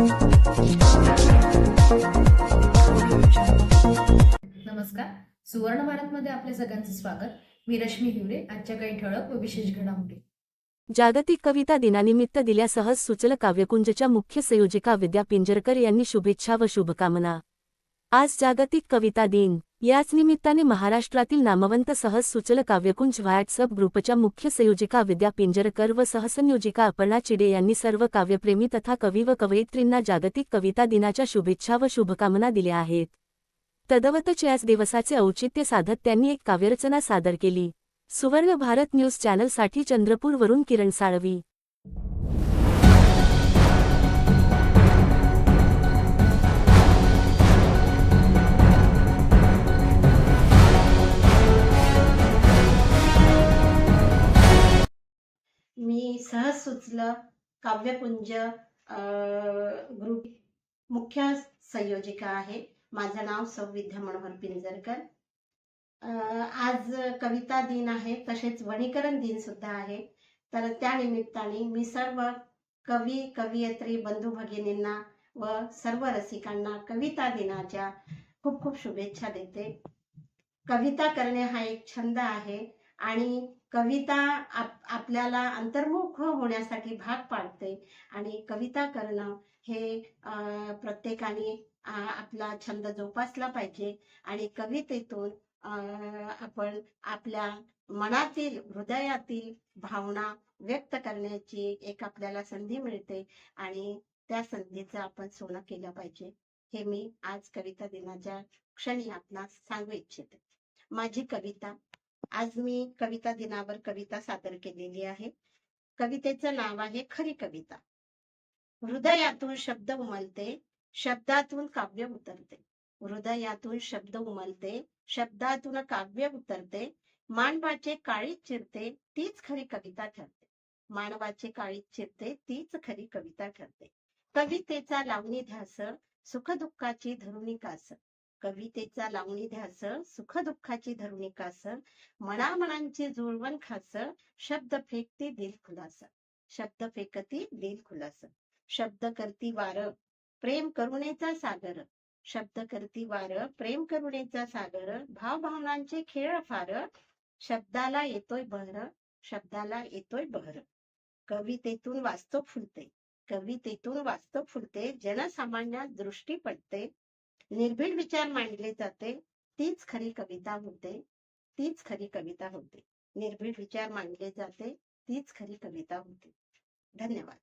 नमस्कार. सुवर्ण भारत मध्ये आपल्या सगळ्यांचं स्वागत. मी रश्मी हिवरे आजच्या काही ठळक व विशेष घडामोडी. जागतिक कविता दिनानिमित्त दिल्या सहज सुचल काव्यकुंजच्या मुख्य संयोजिका विद्या पिंजरकर यांनी शुभेच्छा व शुभकामना. आज जागतिक कविता दिन. याच निमित्ताने महाराष्ट्रातील नामवंत सहज सुचल काव्यकुंज व्हॉट्सअप ग्रुपच्या मुख्य संयोजिका विद्या पिंजरकर व सहसंयोजिका अपर्णा चिडे यांनी सर्व काव्यप्रेमी तथा कवी व कवयित्रींना जागतिक कविता दिनाच्या शुभेच्छा व शुभकामना दिल्या आहेत. तदवतच याच दिवसाचे औचित्य साधत त्यांनी एक काव्यरचना सादर केली. सुवर्ण भारत न्यूज चॅनलसाठी चंद्रपूरवरून किरण साळवी. मी सहज सुचलं. काव्यपुंज अं, ग्रुप मुख्य संयोजिका आहे. माझं नाव सौविध्या मनोहर पिंजरकर. आज कविता दिन आहे. तसेच वणीकरण दिन सुद्धा आहे. तर त्या निमित्ताने मी सर्व कवी कवयित्री बंधू भगिनींना व सर्व रसिकांना कविता दिनाच्या खूप खूप शुभेच्छा देते. कविता करणे हा एक छंद आहे. आणि कविता आप आपल्याला अंतर्मुख होण्यासाठी भाग पाडते. आणि कविता करणं हे प्रत्येकाने आपला छंद जोपासला पाहिजे. आणि कवितेतून आपण आपल्या मनातील हृदयातील भावना व्यक्त करण्याची एक आपल्याला संधी मिळते. आणि त्या संधीचं आपण सोनं केलं पाहिजे. हे मी आज कविता दिनाच्या क्षणी आपणास सांगू इच्छिते. माझी कविता आज मी कविता दिनावर कविता सादर केलेली आहे. कवितेचं नाव आहे खरी कविता. हृदयातून शब्द उमलते शब्दातून काव्य उतरते. हृदयातून शब्द उमलते शब्दातून काव्य उतरते. मानवाचे काळीच चिरते तीच खरी कविता ठरते. मानवाचे काळीच चिरते तीच खरी कविता ठरते. कवितेचा लावणी ध्यास सुखदुःखाची धरुणी कास. कवितेचा लावणी ध्यास सुख दुःखाची धरुणी कास मनामनांची जुळवण खास शब्द फेकते दिल खुलास. शब्द फेकती दिल खुलास. शब्द करती वार प्रेम करुणेचा सागर. शब्द करती वार प्रेम करुणेचा सागर. भाव भावनांचे खेळ फार. शब्दाला येतोय बहर शब्दाला येतोय बहर. कवितेतून वास्तव फुलते. कवितेतून वास्तव फुलते. जनसामान्यात दृष्टी पडते. निर्भीड विचार मांडले जाते तीच खरी कविता होते तीच खरी कविता होते. निर्भीड विचार मांडले जाते तीच खरी कविता होते. धन्यवाद.